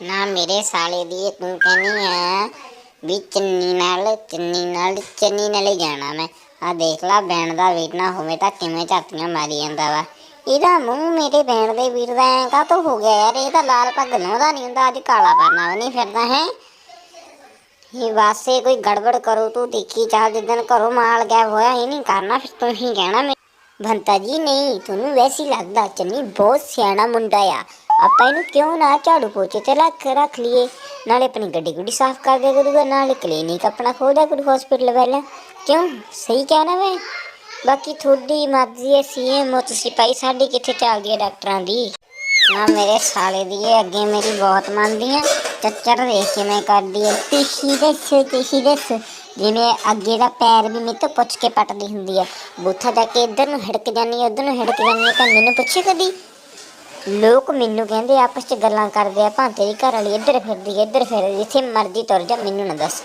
ਨਾ ਮੇਰੇ ਸਾਲੇ ਦੀ ਤੂੰ ਕਹਿੰਦੀ ਆ ਵੀ ਚੰਨੀ ਨਾਲ ਚੰਨੀ ਨਾਲ ਚੰਨੀ ਨਾਲ ਹੀ ਜਾਣਾ ਮੈਂ। ਆ ਦੇਖ ਲਾ ਬੈਣ ਦਾ ਵੀਰ ਨਾ ਹੋਵੇ ਤਾਂ ਕਿਵੇਂ ਝਾਤੀਆਂ ਮਾਰੀ ਜਾਂਦਾ ਵਾ। ਇਹਦਾ ਮੂੰਹ ਮੇਰੇ ਬੈਣ ਦੇ ਵੀਰ ਦਾ ਐਂ ਕਾਹਤੋਂ ਹੋ ਗਿਆ ਯਾਰ? ਇਹ ਤਾਂ ਲਾਲ ਪੱਗ ਲਾਉਂਦਾ ਨਹੀਂ ਹੁੰਦਾ, ਅੱਜ ਕਾਲਾ ਪਾਣਾ ਵੀ ਨਹੀਂ ਫਿਰਦਾ, ਹੈ? ਇਹ ਵਾਸੇ ਕੋਈ ਗੜਬੜ ਕਰੋ, ਤੂੰ ਦੇਖੀ ਚਾਹ ਜਿੱਦਣ ਘਰੋਂ ਮਾਲ ਗਿਆ ਹੋਇਆ, ਇਹ ਨਹੀਂ ਕਰਨਾ, ਫਿਰ ਤੂੰ ਹੀ ਕਹਿਣਾ ਮੈਂ। ਭੰਤਾ ਜੀ, ਨਹੀਂ ਤੁਹਾਨੂੰ ਵੈਸੀ ਲੱਗਦਾ, ਚੰਨੀ ਬਹੁਤ ਸਿਆਣਾ ਮੁੰਡਾ ਆ। ਆਪਾਂ ਇਹਨੂੰ ਕਿਉਂ ਨਾ ਝਾੜੂ ਪੋਚੇ ਤੇ ਰੱਖ ਰੱਖ ਲਈਏ? ਨਾਲੇ ਆਪਣੀ ਗੱਡੀ ਗੁੱਡੀ ਸਾਫ਼ ਕਰ ਦਿਆ ਕਰੂਗਾ, ਨਾਲੇ ਕਲੀਨਿਕ ਆਪਣਾ ਖੋਲ ਦਿਆ ਕਰੂ ਹਸਪੀਟਲ ਵਾਲਾ ਕਿਉਂ? ਸਹੀ ਕਹਿਣਾ ਮੈਂ ਬਾਕੀ ਤੁਹਾਡੀ ਮਰਜ਼ੀ ਹੈ ਸੀਐਮ ਤੁਸੀਂ ਭਾਈ, ਸਾਡੀ ਕਿੱਥੇ ਚੱਲਦੀ ਹੈ ਡਾਕਟਰਾਂ ਦੀ? ਨਾ ਮੇਰੇ ਸਾਲੇ ਦੀ ਇਹ ਅੱਗੇ ਮੇਰੀ ਬਹੁਤ ਮੰਨਦੀ ਆ ਚੱਚਰ ਦੇਖ ਮੈਂ ਕਰਦੀ ਹੈ। ਤੁਸੀਂ ਦੱਸੋ ਤੁਸੀਂ ਦੱਸੋ। ਜਿਵੇਂ ਅੱਗੇ ਦਾ ਪੈਰ ਵੀ ਮੇਰੇ ਤੋਂ ਪੁੱਛ ਕੇ ਪੱਟਦੀ ਹੁੰਦੀ ਆ ਬੂਥਾ ਜਾ ਕੇ ਇੱਧਰ ਨੂੰ ਹਿੜਕ ਜਾਂਦੀ ਹੈ, ਉੱਧਰ ਨੂੰ ਹਿੜਕ ਜਾਂਦੀ ਤਾਂ ਮੈਨੂੰ ਪੁੱਛੇ ਕਦੀ? ਲੋਕ ਮੈਨੂੰ ਕਹਿੰਦੇ ਆਪਸ ਚ ਗੱਲਾਂ ਕਰਦੇ ਆ ਭਾਂ ਤੇਰੀ ਘਰ ਵਾਲੀ ਇੱਧਰ ਫਿਰਦੀ ਇੱਧਰ ਫਿਰਦੀ, ਜਿੱਥੇ ਮਰਜ਼ੀ ਤੁਰ ਜਾ, ਮੈਨੂੰ ਨਾ ਦੱਸ।